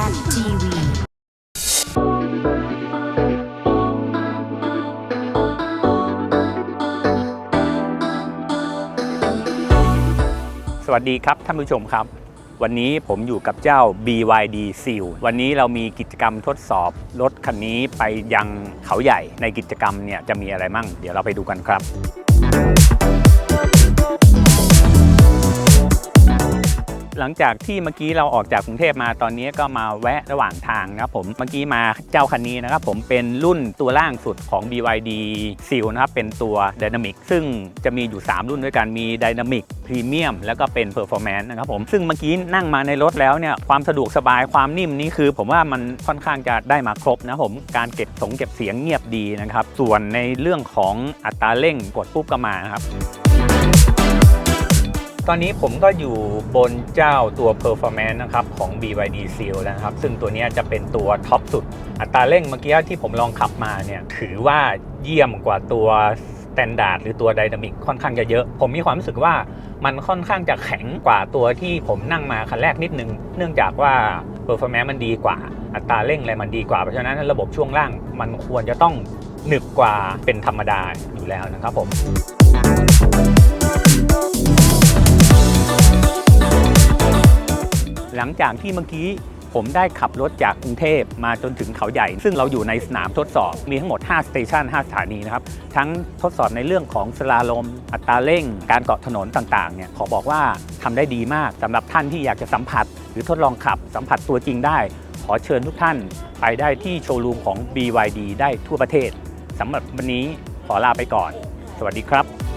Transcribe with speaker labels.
Speaker 1: TV
Speaker 2: สวัสดีครับท่านผู้ชมครับ วันนี้ผมอยู่กับเจ้า BYD Seal วันนี้เรามีกิจกรรมทดสอบรถคันนี้ไปยังเขาใหญ่ในกิจกรรมเนี่ยจะมีอะไรมั่ง เดี๋ยวเราไปดูกันครับ หลังจากที่เมื่อกี้เราออกจากกรุงเทพมาตอนนี้ก็มาแวะระหว่างทางนะครับผมเมื่อกี้มาเจ้าคันนี้นะครับผมเป็นรุ่นตัวล่างสุดของ BYD Seal นะครับเป็นตัว Dynamic ซึ่งจะมีอยู่ 3 รุ่นด้วยกันมี Dynamic Premium แล้วก็เป็น Performance นะครับผมซึ่งเมื่อกี้นั่งมาในรถแล้วเนี่ยความสะดวกสบายความนิ่มนี่คือ ผมว่ามันค่อนข้างจะได้มาครบนะครับผมการเก็บสงเก็บเสียงเงียบดีนะครับส่วนในเรื่องของอัตราเร่งกดปุ๊บก็มาครับ ตอนนี้ผมก็อยู่บนเจ้าตัว performance นะครับของ BYD Seal แล้วนะครับ ซึ่งตัวนี้จะเป็นตัวท็อปสุด อัตราเร่งเมื่อกี้ที่ผมลองขับมาเนี่ย ถือว่าเยี่ยมกว่าตัว Standard หรือตัว Dynamic ค่อนข้างจะเยอะ ผมมีความรู้สึกว่ามันค่อนข้างจะแข็งกว่าตัวที่ผมนั่งมาคันแรกนิดนึง เนื่องจากว่า performance มันดีกว่า อัตราเร่งอะไรมันดีกว่า เพราะฉะนั้นระบบช่วงล่างมันควรจะต้องหนึบกว่าเป็นธรรมดาอยู่แล้วนะครับผม หลังจากที่เมื่อกี้ผมได้ขับรถจากกรุงเทพมาจนถึงเขาใหญ่ ซึ่งเราอยู่ในสนามทดสอบ มีทั้งหมด 5 สเตชัน5 สถานีนะครับ ทั้งทดสอบในเรื่องของสลาลม อัตราเร่ง การเกาะถนนต่างๆ เนี่ย ขอบอกว่าทำได้ดีมากสำหรับท่านที่อยากจะสัมผัส หรือทดลองขับสัมผัสตัวจริงได้ ขอเชิญทุกท่าน ไปได้ที่โชว์รูมของ BYD ได้ทั่วประเทศสำหรับวันนี้ขอลาไปก่อน สวัสดีครับ